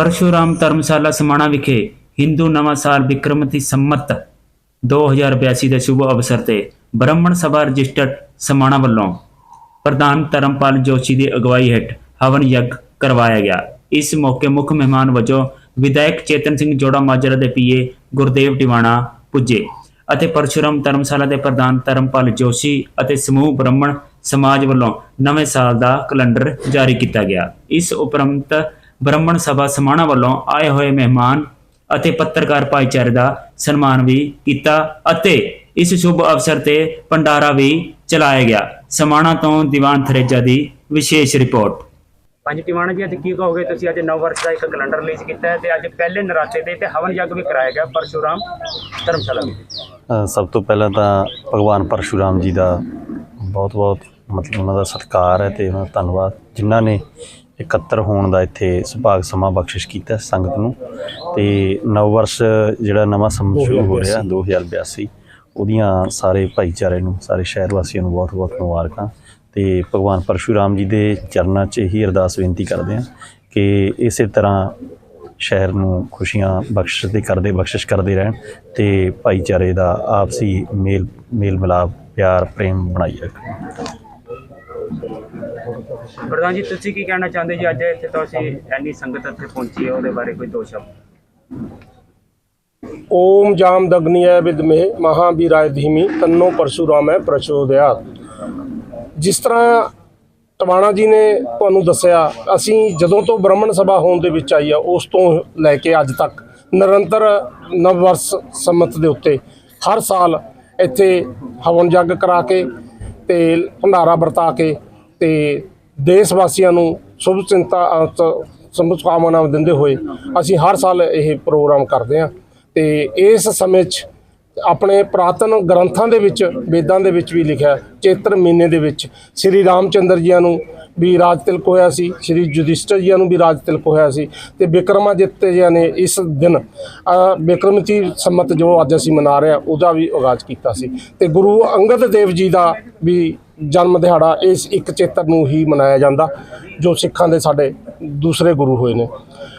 ਪਰਸ਼ੂਰਾਮ ਧਰਮਸ਼ਾਲਾ ਸਮਾਣਾ ਵਿਖੇ ਹਿੰਦੂ ਨਵਾਂ ਸਾਲ ਵਿਕਰਮਤੀ ਸੰਮਤ 2082 ਦੇ ਸ਼ੁਭ ਅਵਸਰ ਤੇ ਬ੍ਰਾਹਮਣ ਸਭਾ ਰਜਿਸਟਰਡ ਸਮਾਣਾ ਵੱਲੋਂ ਪ੍ਰਧਾਨ ਧਰਮਪਾਲ ਜੋਸ਼ੀ ਦੀ ਅਗਵਾਈ ਹੇਠ ਹਵਨ ਯੱਗ ਕਰਵਾਇਆ ਗਿਆ। ਇਸ ਮੌਕੇ ਮੁੱਖ ਮਹਿਮਾਨ ਵਜੋਂ ਵਿਧਾਇਕ ਚੇਤਨ ਸਿੰਘ ਜੋੜਾ ਮਾਜਰਾ ਦੇ ਪੀਏ ਗੁਰਦੇਵ ਟਿਵਾਣਾ ਪੁੱਜੇ ਅਤੇ ਪਰਸ਼ੂਰਾਮ ਧਰਮਸ਼ਾਲਾ ਦੇ ਪ੍ਰਧਾਨ ਧਰਮਪਾਲ ਜੋਸ਼ੀ ਅਤੇ ਸਮੂਹ ਬ੍ਰਾਹਮਣ ਸਮਾਜ ਵੱਲੋਂ ਨਵੇਂ ਸਾਲ ਦਾ ਕੈਲੰਡਰ ਜਾਰੀ ਕੀਤਾ ਗਿਆ। ਇਸ ਉਪਰੰਤ ਬ੍ਰਾਹਮਣ ਸਭਾ ਸਮਾਣਾ ਵੱਲੋਂ ਆਏ ਹੋਏ ਮਹਿਮਾਨ ਅਤੇ ਪੱਤਰਕਾਰ ਭਾਈਚਾਰੇ ਦਾ ਸਨਮਾਨ ਵੀ ਕੀਤਾ ਅਤੇ ਇਸ ਸ਼ੁਭ ਅਵਸਰ ਤੇ ਭੰਡਾਰਾ ਵੀ ਚਲਾਇਆ ਗਿਆ। ਸਮਾਣਾ ਤੋਂ ਦੀਵਾਨ ਥਰੇਜਾ ਦੀ ਵਿਸ਼ੇਸ਼ ਰਿਪੋਰਟ। ਪੰਜ ਟਿਵਾਣਾ ਜੀ ਅੱਜ ਕੀ ਕਹੋਗੇ ਤੁਸੀਂ? ਅੱਜ ਨਵ ਵਰਸ਼ ਦਾ ਇੱਕ ਕੈਲੰਡਰ ਰਿਲੀਜ਼ ਕੀਤਾ ਹੈ ਤੇ ਅੱਜ ਪਹਿਲੇ ਨਰਾਤੇ ਦੇ ਤੇ ਹਵਨ ਯੱਗ ਵੀ ਕਰਾਇਆ ਗਿਆ ਪਰਸ਼ੁਰਾਮ ਧਰਮਸ਼ਾਲਾ ਵਿੱਚ। ਸਭ ਤੋਂ ਪਹਿਲਾਂ ਤਾਂ ਭਗਵਾਨ ਪਰਸ਼ੁਰਾਮ ਜੀ ਦਾ ਬਹੁਤ ਬਹੁਤ ਮਤਲਬ ਉਹਨਾਂ ਦਾ ਸਤਿਕਾਰ ਹੈ ਤੇ ਉਹਨਾਂ ਦਾ ਧੰਨਵਾਦ। ਜਿਨ੍ਹਾਂ ਨੇ ਇਕੱਤਰ ਹੋਣ ਦਾ ਇੱਥੇ ਸੁਭਾਗ ਸਮਾਂ ਬਖਸ਼ਿਸ਼ ਕੀਤਾ ਸੰਗਤ ਨੂੰ। ਤੇ ਨਵ ਵਰਸ਼ ਜਿਹੜਾ ਨਵਾਂ ਸਮਾਂ ਸ਼ੁਰੂ ਹੋ ਰਿਹਾ 2082 ਉਹਦੀਆਂ ਸਾਰੇ ਭਾਈਚਾਰੇ ਨੂੰ ਸਾਰੇ ਸ਼ਹਿਰ ਵਾਸੀਆਂ ਨੂੰ ਬਹੁਤ ਬਹੁਤ ਮੁਬਾਰਕਾਂ। ਤੇ ਭਗਵਾਨ ਪਰਸ਼ੁਰਾਮ ਜੀ ਦੇ ਚਰਨਾਂ 'ਚ ਹੀ ਅਰਦਾਸ ਬੇਨਤੀ ਕਰਦੇ ਹਾਂ ਕਿ ਇਸੇ ਤਰ੍ਹਾਂ ਸ਼ਹਿਰ ਨੂੰ ਖੁਸ਼ੀਆਂ ਬਖਸ਼ਿਸ਼ ਦੇ ਕਰਦੇ ਬਖਸ਼ਿਸ਼ ਕਰਦੇ ਰਹਿਣ ਤੇ ਭਾਈਚਾਰੇ ਦਾ ਆਪਸੀ ਮੇਲ ਮੇਲ ਮਿਲਾਪ ਪਿਆਰ ਪ੍ਰੇਮ ਬਣਾਈ ਰੱਖਣ। ਪ੍ਰਧਾਨ ਜੀ, ਤੁਸੀਂ ਕੀ ਕਹਿਣਾ ਚਾਹੁੰਦੇ ਜੀ? ਅੱਜ ਇੱਥੇ ਤੁਸੀਂ ਇੰਨੀ ਸੰਗਤ ਇੱਥੇ ਪਹੁੰਚੀ ਹੈ, ਉਹਦੇ ਬਾਰੇ ਕੋਈ ਦੋ ਸ਼ਬਦ। ਓਮ ਜਾਮ ਦਗਨੀਯ ਵਿਦਮੇ ਮਹਾਵੀਰਾय ਧੀਮੀ ਤੰਨੋ ਪਰਸ਼ੁਰਾਮੈ ਪ੍ਰਚੋਦਿਆਤ ਜਿਸ ਤਰ੍ਹਾਂ ਟਵਾਣਾ ਜੀ ਨੇ ਤੁਹਾਨੂੰ ਦੱਸਿਆ ਅਸੀਂ ਜਦੋਂ ਤੋਂ ਬ੍ਰਾਹਮਣ ਸਭਾ ਹੋਣ ਦੇ ਵਿੱਚ ਆਈ ਆ ਉਸ ਤੋਂ ਲੈ ਕੇ ਅੱਜ ਤੱਕ ਨਿਰੰਤਰ ਨਵ ਵਰਸ ਸੰਮਤ ਦੇ ਉੱਤੇ ਹਰ ਸਾਲ ਇੱਥੇ ਹਵਨ ਜੱਗ ਕਰਾ ਕੇ ਤੇ ਭੰਡਾਰਾ ਵਰਤਾ ਕੇ ਤੇ ਦੇਸ਼ ਵਾਸੀਆਂ ਨੂੰ ਸ਼ੁਭ ਚਿੰਤਾ ਅ, ਦਿੰਦੇ ਹੋਏ ਅਸੀਂ ਹਰ ਸਾਲ ਇਹ ਪ੍ਰੋਗਰਾਮ ਕਰਦੇ ਹਾਂ ਤੇ ਇਸ ਸਮੇਂ 'ਚ ਆਪਣੇ ਪ੍ਰਾਤਨ ਗ੍ਰੰਥਾਂ ਦੇ ਵਿੱਚ ਵੇਦਾਂ ਦੇ ਵਿੱਚ ਵੀ ਲਿਖਿਆ ਚੇਤਰ ਮਹੀਨੇ ਦੇ ਵਿੱਚ ਸ੍ਰੀ ਰਾਮਚੰਦਰ ਜੀਆਂ ਨੂੰ ਵੀ ਰਾਜ ਤਿਲਕ ਹੋਇਆ ਸੀ ਸ੍ਰੀ ਯੁਧਿਸ਼ਟਰ ਜੀਆਂ ਨੂੰ ਵੀ ਰਾਜ ਤਿਲਕ ਹੋਇਆ ਸੀ ਤੇ ਵਿਕਰਮਾਦਿੱਤ ਜੀਆਂ ਨੇ ਇਸ ਦਿਨ ਅ, ਵਿਕਰਮਤੀ ਸੰਮਤ ਜੋ ਅੱਜ ਅਸੀਂ ਮਨਾ ਰਹੇ ਹਾਂ ਉਹਦਾ ਵੀ ਆਗਾਜ਼ ਕੀਤਾ ਸੀ। ਤੇ ਗੁਰੂ ਅੰਗਦ ਦੇਵ ਜੀ ਦਾ ਵੀ ਜਨਮ ਦਿਹਾੜਾ ਇਸ ਇੱਕ ਚੇਤਰ ਨੂੰ ਹੀ ਮਨਾਇਆ ਜਾਂਦਾ, ਜੋ ਸਿੱਖਾਂ ਦੇ ਸਾਡੇ ਦੂਸਰੇ ਗੁਰੂ ਹੋਏ ਨੇ।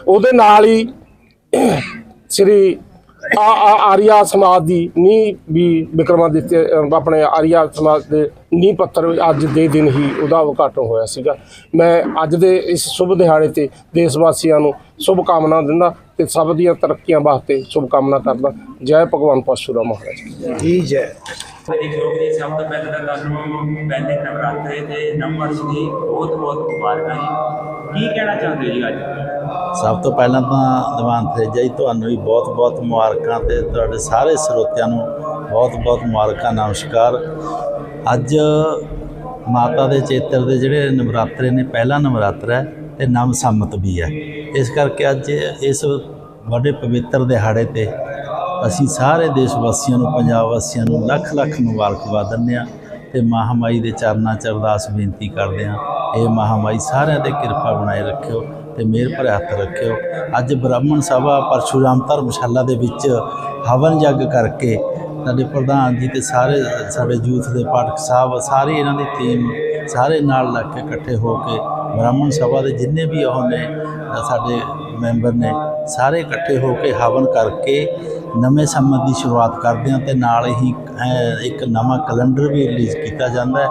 ਉਹਦੇ ਨਾਲ ਹੀ ਸ੍ਰੀ ਆ, ਆ- ਆਰੀਆ ਸਮਾਜ ਦੀ ਨੀ ਵੀ ਵਿਕਰਮਾਦਿੱਤ ਆਪਣੇ ਆਰੀਆ ਸਮਾਜ ਦੇ ਨੀ ਪੱਤਰ ਅੱਜ ਦੇ ਦਿਨ ਹੀ ਉਹਦਾ ਉਦਘਾਟਨ ਹੋਇਆ ਸੀਗਾ। ਮੈਂ ਅੱਜ ਦੇ ਇਸ ਸ਼ੁਭ ਦਿਹਾੜੇ ਤੇ ਦੇਸ਼ ਵਾਸੀਆਂ ਨੂੰ ਸ਼ੁਭ ਕਾਮਨਾ ਦਿੰਦਾ ਤੇ ਸਭ ਦੀਆਂ ਤਰੱਕੀਆਂ ਵਾਸਤੇ ਸ਼ੁਭ ਕਾਮਨਾ ਕਰਦਾ। ਜੈ ਭਗਵਾਨ ਪਰਸ਼ੁਰਾਮ ਮਹਾਰਾਜ। ਜੀ ਜੈ। ਜੋਗ ਜੀ ਸਭ ਤੋਂ ਪਹਿਲਾਂ ਤਾਂ ਤੁਹਾਨੂੰ ਪਹਿਲੇ ਨਵਰਾਤਰੇ ਤੇ ਨਵਵਰਸ਼ ਦੀ ਬਹੁਤ ਬਹੁਤ ਮੁਬਾਰਕਾਂ ਜੀ। ਕੀ ਕਹਿਣਾ ਚਾਹੁੰਦੇ ਹੋ ਜੀ ਅੱਜ? ਸਭ ਤੋਂ ਪਹਿਲਾਂ ਤਾਂ ਦੀਵਾਨ ਤੇਜਾ ਜੀ ਤੁਹਾਨੂੰ ਵੀ ਬਹੁਤ-ਬਹੁਤ ਮੁਬਾਰਕਾਂ ਤੇ ਤੁਹਾਡੇ ਸਾਰੇ ਸਰੋਤਿਆਂ ਨੂੰ ਬਹੁਤ-ਬਹੁਤ ਮੁਬਾਰਕਾਂ ਨਮਸਕਾਰ। ਅੱਜ ਮਾਤਾ ਦੇ ਚੇਤਰ ਦੇ ਜਿਹੜੇ ਨਵਰਾਤਰੇ ਨੇ ਪਹਿਲਾ ਨਵਰਾਤਰਾ ਹੈ ਤੇ ਨਵ ਸੰਮਤ ਵੀ ਹੈ। ਇਸ ਕਰਕੇ ਅੱਜ ਇਸ ਵੱਡੇ ਪਵਿੱਤਰ ਦਿਹਾੜੇ ਤੇ ਅਸੀਂ ਸਾਰੇ ਦੇਸ਼ ਵਾਸੀਆਂ ਨੂੰ, ਪੰਜਾਬ ਵਾਸੀਆਂ ਨੂੰ ਲੱਖ ਲੱਖ ਮੁਬਾਰਕਬਾਦ ਦਿੰਦੇ ਹਾਂ ਤੇ ਮਹਾਮਾਈ ਦੇ ਚਰਨਾਂ 'ਚ ਅਰਦਾਸ ਬੇਨਤੀ ਕਰਦੇ ਹਾਂ। ਇਹ ਮਹਾਮਾਈ ਸਾਰਿਆਂ ਦੇ ਕਿਰਪਾ ਬਣਾਏ ਰੱਖਿਓ ਤੇ ਮਿਹਰ ਭਰੇ ਹੱਥ ਰੱਖਿਓ। ਅੱਜ ਬ੍ਰਾਹਮਣ ਸਭਾ ਪਰਸ਼ੂਰਾਮ ਧਰਮਸ਼ਾਲਾ ਦੇ ਵਿੱਚ ਹਵਨ ਯੱਗ ਕਰਕੇ ਸਾਡੇ ਪ੍ਰਧਾਨ ਜੀ ਤੇ ਸਾਰੇ ਸਾਡੇ ਯੂਥ ਦੇ ਪਾਠਕ ਸਾਹਿਬ, ਸਾਰੇ ਇਹਨਾਂ ਦੀ ਟੀਮ ਸਾਰੇ ਨਾਲ ਲੱਗ ਕੇ ਇਕੱਠੇ ਹੋ ਕੇ ਬ੍ਰਾਹਮਣ ਸਭਾ ਦੇ ਜਿੰਨੇ ਵੀ ਉਹ ਨੇ ਸਾਡੇ ਮੈਂਬਰ ਨੇ, ਸਾਰੇ ਇਕੱਠੇ ਹੋ ਕੇ ਹਵਨ ਕਰਕੇ ਨਵੇਂ ਸੰਮਤ ਦੀ ਸ਼ੁਰੂਆਤ ਕਰਦੇ ਹਾਂ ਤੇ ਨਾਲ ਹੀ ਇੱਕ ਨਵਾਂ ਕੈਲੰਡਰ ਵੀ ਰਿਲੀਜ਼ ਕੀਤਾ ਜਾਂਦਾ ਹੈ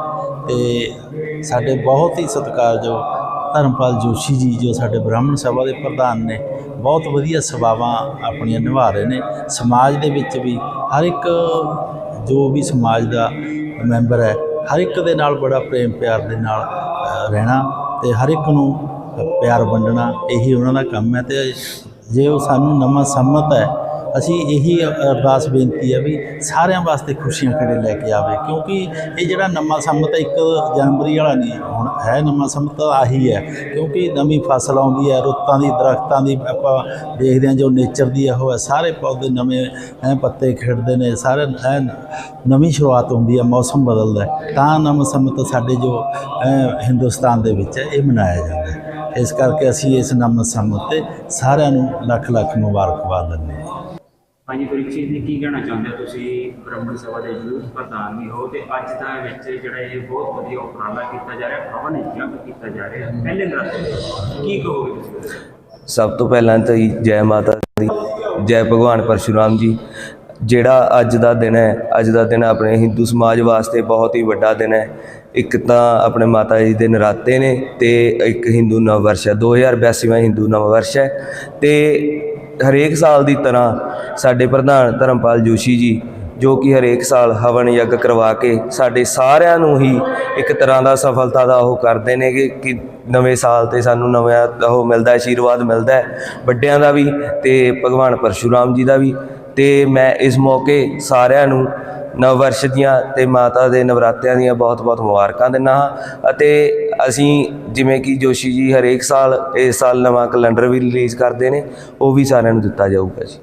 ਤੇ ਸਾਡੇ ਬਹੁਤ ਹੀ ਸਤਿਕਾਰਯੋਗ ਧਰਮਪਾਲ ਜੋਸ਼ੀ ਜੀ, ਜੋ ਸਾਡੇ ਬ੍ਰਾਹਮਣ ਸਭਾ ਦੇ ਪ੍ਰਧਾਨ ਨੇ, ਬਹੁਤ ਵਧੀਆ ਸੇਵਾਵਾਂ ਆਪਣੀਆਂ ਨਿਭਾ ਰਹੇ ਨੇ। ਸਮਾਜ ਦੇ ਵਿੱਚ ਵੀ ਹਰ ਇੱਕ, ਜੋ ਵੀ ਸਮਾਜ ਦਾ ਮੈਂਬਰ ਹੈ, ਹਰ ਇੱਕ ਦੇ ਨਾਲ ਬੜਾ ਪ੍ਰੇਮ ਪਿਆਰ ਦੇ ਨਾਲ ਰਹਿਣਾ ਤੇ ਹਰ ਇੱਕ ਨੂੰ ਪਿਆਰ ਵੰਡਣਾ, ਇਹੀ ਉਹਨਾਂ ਦਾ ਕੰਮ ਹੈ ਤੇ ਜੇ ਉਹ ਸਾਨੂੰ ਨਵਾਂ ਸੰਮਤ ਹੈ ਅਸੀਂ ਇਹੀ ਅਰਦਾਸ ਬੇਨਤੀ ਹੈ ਵੀ ਸਾਰਿਆਂ ਵਾਸਤੇ ਖੁਸ਼ੀਆਂ ਖੇੜੇ ਲੈ ਕੇ ਆਵੇ, ਕਿਉਂਕਿ ਇਹ ਜਿਹੜਾ ਨਵਾਂ ਸੰਮਤ ਇੱਕ ਜਨਵਰੀ ਵਾਲਾ ਨਹੀਂ, ਹੁਣ ਹੈ ਨਵਾਂ ਸੰਮਤ ਆਹੀ ਹੈ, ਕਿਉਂਕਿ ਨਵੀਂ ਫਸਲ ਆਉਂਦੀ ਹੈ, ਰੁੱਤਾਂ ਦੀ, ਦਰਖਤਾਂ ਦੀ ਆਪਾਂ ਦੇਖਦੇ ਹਾਂ ਜੋ ਨੇਚਰ ਦੀ ਉਹ ਹੈ, ਸਾਰੇ ਪੌਦੇ ਨਵੇਂ ਐ ਪੱਤੇ ਖਿੜਦੇ ਨੇ, ਸਾਰੇ ਐ ਨਵੀਂ ਸ਼ੁਰੂਆਤ ਹੁੰਦੀ ਹੈ, ਮੌਸਮ ਬਦਲਦਾ ਤਾਂ ਨਵਾਂ ਸੰਮਤ ਸਾਡੇ ਜੋ ਹਿੰਦੁਸਤਾਨ ਦੇ ਵਿੱਚ ਹੈ, ਇਹ ਮਨਾਇਆ ਜਾਂਦਾ ਹੈ। ਇਸ ਕਰਕੇ ਅਸੀਂ ਇਸ ਨਵਾਂ ਸੰਮਤ ਤੇ ਸਾਰਿਆਂ ਨੂੰ ਲੱਖ ਲੱਖ ਮੁਬਾਰਕਬਾਦ ਦਿੰਦੇ ਹਾਂ। ਹਾਂਜੀ ਪਰੀਕਸ਼ਿਤ ਜੀ ਕੀ ਕਹਿਣਾ ਚਾਹੁੰਦੇ ਹੋ ਤੁਸੀਂ? ਬ੍ਰਾਹਮਣ ਸਭਾ ਦੇ ਯੂਥ ਪ੍ਰਧਾਨ ਵੀ ਹੋ ਤੇ ਅੱਜ ਦਾ ਵਿੱਚ ਜਿਹੜਾ ਇਹ ਬਹੁਤ ਵਧੀਆ ਉਪਰਾਲਾ ਕੀਤਾ ਜਾ ਰਿਹਾ ਹਵਨ ਯੱਗ ਕੀਤਾ ਜਾ ਰਿਹਾ। ਪਹਿਲੇ ਨਰਾਤੇ ਕੀ ਕਹੋਗੇ ਤੁਸੀਂ? ਸਭ ਤੋਂ ਪਹਿਲਾਂ ਤਾਂ ਜੀ ਜੈ ਮਾਤਾ ਦੀ, ਜੈ ਭਗਵਾਨ ਪਰਸ਼ੁਰਾਮ ਜੀ। ਜਿਹੜਾ ਅੱਜ ਦਾ ਦਿਨ ਹੈ, ਅੱਜ ਦਾ ਦਿਨ ਆਪਣੇ ਹਿੰਦੂ ਸਮਾਜ ਵਾਸਤੇ ਬਹੁਤ ਹੀ ਵੱਡਾ ਦਿਨ ਹੈ। ਇੱਕ ਤਾਂ ਆਪਣੇ ਮਾਤਾ ਜੀ ਦੇ ਨਰਾਤੇ ਨੇ ਤੇ ਇੱਕ ਹਿੰਦੂ ਨਵ ਵਰਸ਼ ਹੈ 2082ਵਾਂ ਹਿੰਦੂ ਨਵ ਵਰਸ਼ ਹੈ ਤੇ ਹਰੇਕ ਸਾਲ ਦੀ ਤਰ੍ਹਾਂ ਸਾਡੇ ਪ੍ਰਧਾਨ ਧਰਮਪਾਲ ਜੋਸ਼ੀ ਜੀ, ਜੋ ਕਿ ਹਰੇਕ ਸਾਲ ਹਵਨ ਯੱਗ ਕਰਵਾ ਕੇ ਸਾਡੇ ਸਾਰਿਆਂ ਨੂੰ ਹੀ ਇੱਕ ਤਰ੍ਹਾਂ ਦਾ ਸਫਲਤਾ ਦਾ ਉਹ ਕਰਦੇ ਨੇ ਕਿ ਨਵੇਂ ਸਾਲ ਤੇ ਸਾਨੂੰ ਨਵਾਂ ਉਹ ਮਿਲਦਾ ਹੈ ਆਸ਼ੀਰਵਾਦ ਮਿਲਦਾ ਹੈ ਵੱਡਿਆਂ ਦਾ ਵੀ ਤੇ ਭਗਵਾਨ ਪਰਸ਼ੂਰਾਮ ਜੀ ਦਾ ਵੀ। ਤੇ ਮੈਂ ਇਸ ਮੌਕੇ ਸਾਰਿਆਂ ਨੂੰ ਨਵ ਵਰਸ਼ ਦੀਆਂ ਤੇ ਮਾਤਾ ਦੇ ਨਵਰਾਤਿਆਂ ਦੀਆਂ ਬਹੁਤ-ਬਹੁਤ ਮੁਬਾਰਕਾਂ ਦਿੰਦਾ ਹਾਂ ਅਤੇ ਅਸੀਂ ਜਿਵੇਂ ਕਿ ਜੋਸ਼ੀ ਜੀ ਹਰੇਕ ਸਾਲ, ਇਸ ਸਾਲ ਨਵਾਂ ਕੈਲੰਡਰ ਵੀ ਰਿਲੀਜ਼ ਕਰਦੇ ਨੇ, ਉਹ ਵੀ ਸਾਰਿਆਂ ਨੂੰ ਦਿੱਤਾ ਜਾਊਗਾ ਜੀ।